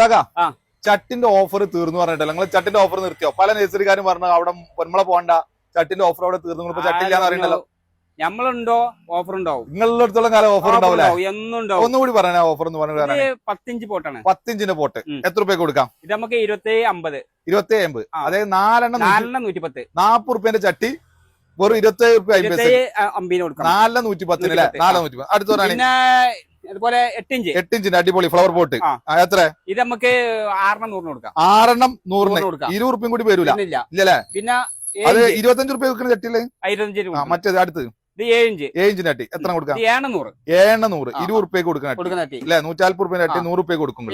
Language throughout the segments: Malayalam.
സക. ചട്ടിന്റെ ഓഫർ തീർന്നു പറഞ്ഞിട്ടല്ലോ? നിങ്ങൾ ചട്ടിന്റെ ഓഫർ നിർത്തിയോ? പല നേഴ്സറിക്കാരും പറഞ്ഞു അവിടെ പൊന്മള പോകണ്ട ചട്ടിന്റെ ഓഫർ അവിടെ തീർന്നു. ചട്ടില്ലാന്ന് അറിയണ്ടല്ലോ. ഞമ്മളുണ്ടോ? ഓഫർ ഉണ്ടാവും. നിങ്ങളുടെ അടുത്തുള്ള കാലം ഓഫർ ഉണ്ടാവില്ല ഉണ്ടാവില്ലേ ഉണ്ടാവും, ഒന്നുകൂടി പറയാനാ ഓഫർ എന്ന് പറഞ്ഞു പത്തിഞ്ച് പോട്ടാണ്. പത്തിഞ്ചിന്റെ പോട്ട്. എത്ര രൂപയ്ക്ക് കൊടുക്കാം? ഇത് നമുക്ക് ഇരുപത്തി അമ്പത്. ഇരുപത്തി അമ്പത്. അതായത് നാലെണ്ണം നാലെണ്ണം നൂറ്റി പത്ത് നാപ്പത് റുപ്യന്റെ ചട്ടി വെറും ഇരുപത്തി അമ്പത് അമ്പതിന് നാലെണ്ണം നൂറ്റി പത്തിന് അല്ലേ? നൂറ്റിപ്പത്ത്. നാലെണ്ണം നൂറ്റി പത്ത് അടുത്ത അതുപോലെ എട്ടിഞ്ച് എട്ടിഞ്ചിന് ഇഞ്ചിന്റെ അടിപൊളി ഫ്ലവർ പോട്ട് എത്ര? ഇത് നമുക്ക് ആറെണ്ണം നൂറിന് കൊടുക്കാം. ആറെണ്ണം നൂറിന്. കൊടുക്കാം. ഇരുപത് റുപ്യം കൂടി വരൂല. ഇല്ലല്ലേ. പിന്നെ അത് ഇരുപത്തഞ്ച് റുപ്യ വെക്കുന്ന ചട്ടിയിൽ? ഇരുപത്തഞ്ച് രൂപ ആ മറ്റേത് അടുത്ത്. എത്ര കൊടുക്കാം? ഇരുപത് റുപ്യ കൊടുക്കുന്ന അല്ലെ നൂറ്റാൽപ്പത് റുപ്യ ചട്ടി ആ. നൂറ് റുപ്യ കൊടുക്കും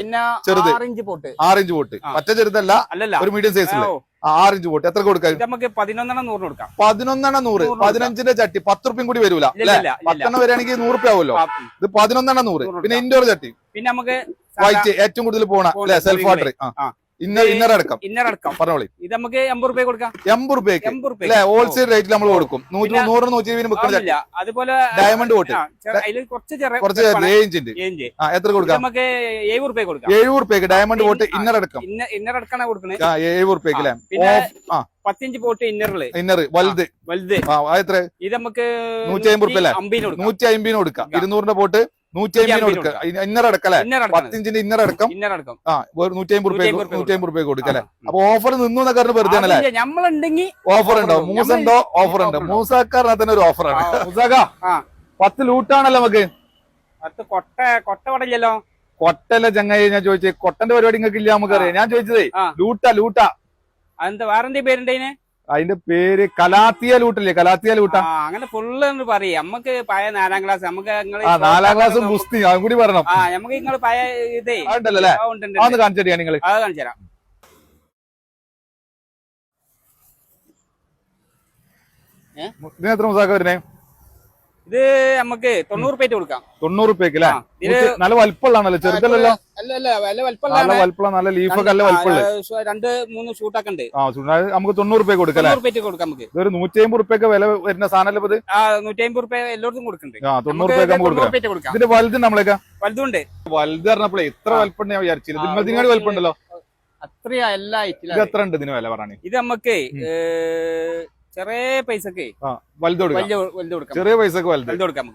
ചെറുത്. ആറിഞ്ച് പോട്ട്. മറ്റേ ചെറുതല്ല ഒരു മീഡിയം സൈസ് ആറിഞ്ച് പോട്ട്. എത്ര കൊടുക്കാം? നമുക്ക് പതിനൊന്നെണ്ണം നൂറ് കൊടുക്കാം. പതിനൊന്നെണ്ണ നൂറ്. നൂറ് പതിനഞ്ചിന്റെ ചട്ടി. പത്ത് റുപ്യം കൂടി വരൂല. അല്ലെ? പത്തെണ്ണം വരികയാണെങ്കിൽ നൂറ് റുപ്യ ആവുമല്ലോ. ഇത് പതിനൊന്നെണ്ണ നൂറ്. പിന്നെ ഇൻഡോർ ചട്ടി. പിന്നെ നമുക്ക് വൈറ്റ് ഏറ്റവും കൂടുതൽ പോണ അല്ലെ? Self water. ഇന്നർ അടക്കം ഇന്നർ അടക്കം പറഞ്ഞോളി. ഇത് നമുക്ക് എൺപത് റുപ്യ കൊടുക്കാം. എൺപത് റുപ്യക്ക്. എൺപത് റുപ്യ അല്ലെ? ഹോൾസെയിൽ റേറ്റിൽ നമ്മൾ കൊടുക്കും. നൂറ്റി നൂറ് നൂറ്റി ഇരുപതിന് അതുപോലെ ഡയമണ്ട് പോട്ട് ആ, കുറച്ച് എത്ര കൊടുക്കാം? നമുക്ക് എഴുപത് റുപ്യ കൊടുക്കാം. എഴുപത് റുപ്യക്ക്. ഡയമണ്ട് ഇന്നർ അടക്കം ഇന്നർ അടക്കാണ് കൊടുക്കുന്നത് എഴുപത് റുപ്യക്ക് അല്ലെ? പിന്നെ ആ. പത്തിഞ്ച് പോട്ട് ഇന്നറിൽ. ഇന്നർ വലുത്. വലുത്. ആ എത്ര? ഇത് നമുക്ക് നൂറ്റി അമ്പത് റുപ്യ അല്ലേ? കൊടുക്കാം. നൂറ്റി അമ്പതിന് കൊടുക്കാം. കൊടുക്കാം. ഇരുന്നൂറിന്റെ പോട്ട് നൂറ്റി അമ്പതിന് അമ്പതിന് കൊടുക്കാം. ഇന്നർ അടക്കം ഇന്നർ അടക്കാണ് പത്തിഞ്ചിന്റെ ഇന്നർ അടക്കം ആ നൂറ്റി അമ്പത് റുപ്യ 150 റുപ്യ നൂറ്റി അമ്പത് റുപ്യ കൊടുക്കാം അപ്പൊ ഓഫർ നിന്നു എന്നൊക്കെ പറഞ്ഞ് വെറുതെ ആണല്ലേ? നമ്മളുണ്ടെങ്കിൽ ഓഫർ ഉണ്ടോ. മൂസ ഉണ്ടോ? ഓഫർ ഉണ്ട്. മൂസാക്കാരനെ തന്നെ ഒരു ഓഫർ ആണ്. മൂസാക്ക. പത്ത് ലൂട്ടാണല്ലോ നമുക്ക്. കൊട്ട കൊട്ട പടയില്ലല്ലോ കൊട്ടല്ല ചങ്ങായി? ഞാൻ ചോദിച്ചേ കൊട്ടന്റെ പരിപാടി നിങ്ങൾക്ക് ഇല്ല നമുക്കറിയാം. ഞാൻ ചോദിച്ചതേ ലൂട്ടാ ലൂട്ടാ അതെന്താ? വേറെന്തെങ്കിലും പേരുണ്ടതിന് അതിന്റെ പേര് കലാത്തിയ ലൂട്ടല്ലേ? കലാത്തിയ ലൂട്ട. അങ്ങനെ ഫുള്ള് പറയും. നമുക്ക് പഴയ നാലാം ക്ലാസ് നമുക്ക് നാലാം ക്ലാസ് ഗുസ്തി അതും കൂടി പറയണം ആ നമുക്ക് നിങ്ങൾ പഴയ ഇതേ. ഉണ്ടല്ലേ? അല്ലേ കാണിച്ചു. കാണിച്ചിട്ട് നിങ്ങൾ അത് കാണിച്ചു തരാം. ഇതിന് എത്ര മുസാക്ക വരുന്നേ? ഇത് നമുക്ക് തൊണ്ണൂറ് റുപ്യ കൊടുക്കാം. തൊണ്ണൂറ് റുപ്യക്ക് അല്ലേ നല്ല വലിപ്പമുള്ളതാണല്ലോ ചെറുതല്ലല്ലോ? വില നല്ല വലിപ്പമുള്ള നല്ല ലീഫൊക്കെ നല്ല വലിപ്പമുള്ള രണ്ട് മൂന്ന് ഷൂട്ടൊക്കെ ഉണ്ട്. ആ നമുക്ക് തൊണ്ണൂറ് റുപ്യ കൊടുക്കാം കൊടുക്കാം നമുക്ക്. ഇതൊരു നൂറ്റി അമ്പത് റുപ്യൊക്കെ വില വരുന്ന സാധനം ഇത് നൂറ്റി അമ്പത് റുപ്യ എല്ലായിടത്തും കൊടുക്കുന്നുണ്ട് ആ തൊണ്ണൂറ് നമുക്ക് കൊടുക്കാം. റുപ്യ കൊടുക്കാം ഇതിന്റെ വലുത് നമ്മളേക്കാ? വലുതുണ്ട്. വലുത് പറഞ്ഞപ്പോഴേ ഇത്ര ആ. ഞാൻ വിചാരിച്ചില്ല. നിങ്ങളുടെ വലിപ്പമുണ്ടല്ലോ അത്രയാ എല്ലാ ഇത് എത്ര ഉണ്ട് ഇതിന് വില പറയണേ? ഇത് നമുക്ക് ചെറിയ പൈസക്ക് ചെറിയ പൈസക്ക് വലുത്.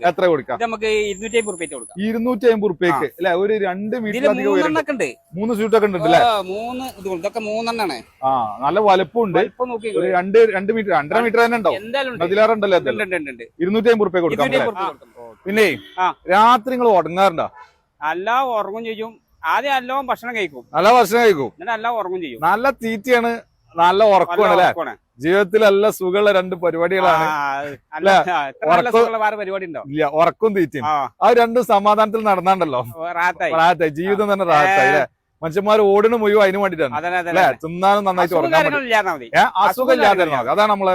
എത്ര കൊടുക്കാം? നമുക്ക് ഇരുന്നൂറ്റി അമ്പത് റുപ്യ കൊടുക്കാം. ഇരുന്നൂറ്റി അമ്പത് റുപ്യക്ക് അല്ലെ ഒരു രണ്ട് മൂന്നെണ്ണൊക്കെ ഉണ്ട്. മൂന്ന് സ്യൂട്ടൊക്കെ ഉണ്ട് മൂന്ന്. ഇതൊക്കെ മൂന്നെണ്ണാണ്. ആ നല്ല വലുപ്പമുണ്ട് രണ്ട് രണ്ട് മീറ്റർ രണ്ടര മീറ്റർ തന്നെ ഉണ്ടോ എന്തായാലും ഉണ്ട്. അതിലേറെ ഉണ്ടല്ലോ ഉണ്ട്, ഉണ്ട്, ഉണ്ട്, ഉണ്ട്. ഇരുന്നൂറ്റി അമ്പത് റുപ്യ കൊടുക്കാം. പിന്നെ രാത്രി നിങ്ങൾ ഉറങ്ങാറുണ്ടോ? അല്ല ഉറങ്ങും ചെയ്യും. ആദ്യം എല്ലാം ഭക്ഷണം കഴിക്കും. നല്ല ഭക്ഷണം കഴിക്കും. എന്നിട്ട് എല്ലാം ഉറങ്ങും ചെയ്യും. നല്ല തീറ്റയാണ് നല്ല ഉറക്കമാണ് നല്ല അല്ലെ. ജീവിതത്തിൽ നല്ല സുഖമുള്ള രണ്ട് പരിപാടികളാണ് ഇല്ല ഉറക്കും തീറ്റയും. ആ. രണ്ടും സമാധാനത്തിൽ നടന്നാണ്ടല്ലോ. റാത്തായി. ജീവിതം തന്നെ റാത്തായി അല്ലെ? മനുഷ്യന്മാർ ഓടിന് മുഴുവൻ അതിന് വേണ്ടിട്ടാണ് അല്ലെ? തിന്നാനും നന്നായിട്ട് ഉറങ്ങാൻ പറ്റും. കാര്യങ്ങൾ ഇല്ലാന്നാ അസുഖം ഇല്ലാതെ അതാണ് നമ്മൾ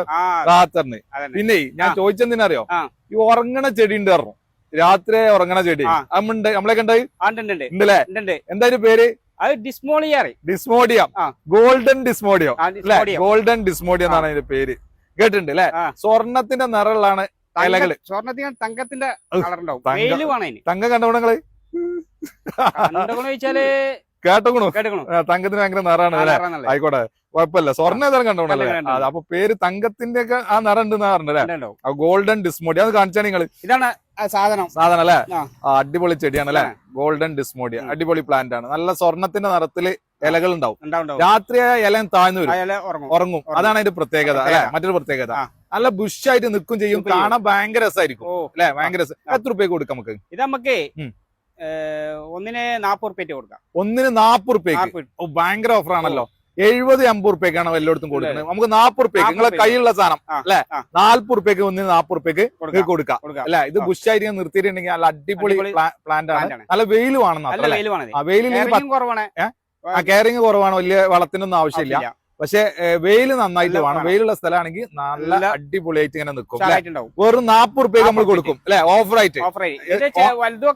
റാത്തറിന്. പിന്നെ ഞാൻ. ചോദിച്ചെന്തിനറിയോ? ഈ ഉറങ്ങണ ചെടി. ഉണ്ട്. പറഞ്ഞു രാത്രി ഉറങ്ങണ ചെടി. അമ്മുണ്ട് നമ്മളെ കണ്ടായി. ഉണ്ടല്ലേ ഉണ്ട്, ഉണ്ട്. എന്താ അതിന്റെ പേര്? അത് ഡിസ്മോളിയ ഡിസ്മോഡിയ. ഗോൾഡൻ ഡിസ്മോഡിയോ. ഗോൾഡൻ ഡിസ്മോഡിയ എന്നാണ് അതിന്റെ പേര്. കേട്ടിട്ടുണ്ട് അല്ലെ. സ്വർണത്തിന്റെ നിറകളാണ് ഇലകൾ. സ്വർണത്തിന് തങ്കത്തിന്റെ തങ്ക- തങ്കം കണ്ടവണങ്ങൾ കണ്ടോന്ന് ചോദിച്ചാൽ കേട്ടോണു തങ്കത്തിന് ഭയങ്കര നിറാണ് ആയിക്കോട്ടെ. കുഴപ്പമില്ല. സ്വർണ ഏതായാലും കണ്ടോണല്ലേ കണ്ടു, കണ്ടു. അപ്പൊ പേര് തങ്കത്തിന്റെ ഒക്കെ ആ നിറ ഉണ്ട് പറഞ്ഞല്ലേ ഗോൾഡൻ ഡിസ്മോഡിയ. അത് കാണിച്ചാൽ നിങ്ങൾ ഇതാണ് സാധനം. സാധനം അല്ലേ? അടിപൊളി ചെടിയാണ് അല്ലെ? Golden desmodia. അടിപൊളി പ്ലാന്റ് ആണ്. നല്ല സ്വർണത്തിന്റെ നിറത്തിൽ ഇലകൾ ഉണ്ടാവും. രാത്രി ഇല താഴ്ന്നു വരും. ഉറങ്ങും. അതാണ് അതിന്റെ പ്രത്യേകത അല്ലെ. മറ്റൊരു പ്രത്യേകത. നല്ല ബുഷായിട്ട് നിൽക്കും ചെയ്യും. കാണാൻ ഭയങ്കര രസമായിരിക്കും അല്ലെ? ഭയങ്കര രസം. എത്ര രൂപയ്ക്ക് കൊടുക്കാം നമുക്ക്? ഇത് നമുക്ക്. ഒന്നിന് നാപ്പത് റുപ്യ കൊടുക്കാം. ഒന്നിന് നാപ്പത് റുപ്യക്ക് ഓ ഭയങ്കര ഓഫർ ആണല്ലോ. എഴുപത് എൺപത് റുപ്യക്കാണ് എല്ലായിടത്തും കൊടുക്കുന്നത്? നമുക്ക് നാപ്പത് റുപ്യക്ക് നിങ്ങളെ റുപ്യക്ക്. കയ്യിലുള്ള സാധനം അല്ലെ. നാല്പത് റുപ്യക്ക് ഒന്നിന് നാപ്പത് റുപ്യക്ക് കൊടുക്കാം അല്ലെ? ഇത്. ബുഷായിട്ട് ഞാൻ നിർത്തിയിട്ടുണ്ടെങ്കിൽ നല്ല അടിപൊളി പ്ലാന്റ് ആണ്. നല്ല വെയിലിൽ കുറവാണ്. കെയറിങ് കുറവാണ്? വലിയ വളത്തിനൊന്നും ആവശ്യമില്ല. പക്ഷെ വെയിൽ നന്നായിട്ട് വേണം. വെയിലുള്ള സ്ഥലമാണെങ്കിൽ നല്ല അടിപൊളിയായിട്ട് ഇങ്ങനെ നിൽക്കും വെറും നാപ്പത് റുപ്യക്ക് നമ്മൾ കൊടുക്കും അല്ലെ?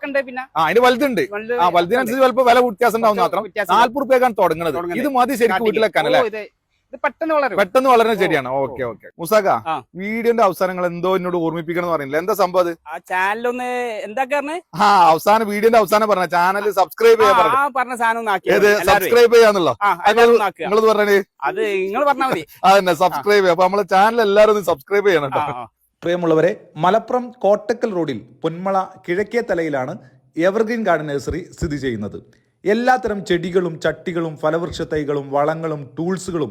ഉണ്ട് പിന്നെ? ആ അതിന് വലുതുണ്ട്. ആ വലുതിനനുസരിച്ച് ചിലപ്പോൾ വില വ്യത്യാസം ഉണ്ടാവും മാത്രം. നാൽപ്പത് നാല്പത് റുപ്യക്കാണ് തുടങ്ങുന്നത്. ഇത് മതി ശരിക്കും. വീട്ടിലേക്കാൻ അല്ലെ? പെട്ടെന്ന് വളരും. പെട്ടെന്ന് വളരുന്ന ചെടിയാണ് ഓക്കെ ഓക്കെ. മുസാക്ക വീഡിയോന്റെ അവസാനങ്ങൾ എന്തോ എന്നോട് ഓർമ്മിപ്പിക്കണം എന്ന് പറയുന്നില്ല. എന്താ സംഭവം അത്? ആ ചാനലൊന്ന് എന്താ പറഞ്ഞ്? ആ അവസാനം വീഡിയോന്റെ അവസാനം പറഞ്ഞ ചാനൽ സബ്സ്ക്രൈബ് ചെയ്യാൻ പറഞ്ഞു. ആ പറഞ്ഞ സാധനം ഒന്ന്. സബ്സ്ക്രൈബ് ചെയ്യാന്നുള്ളോ നിങ്ങളത് പറഞ്ഞേ? അത് നിങ്ങൾ പറഞ്ഞാൽ മതി. അതന്നെ സബ്സ്ക്രൈബ് ചെയ്യാം. അപ്പൊ നമ്മളെ ചാനൽ എല്ലാവരും ഒന്ന് സബ്സ്ക്രൈബ് ചെയ്യണം പ്രിയമുള്ളവരെ മലപ്പുറം കോട്ടക്കൽ റോഡിൽ പൊന്മള കിഴക്കേ തലയിലാണ് എവർഗ്രീൻ ഗാർഡൻ നഴ്സറി സ്ഥിതി ചെയ്യുന്നത്. എല്ലാത്തരം ചെടികളും ചട്ടികളും ഫലവൃക്ഷ തൈകളും വളങ്ങളും ടൂൾസുകളും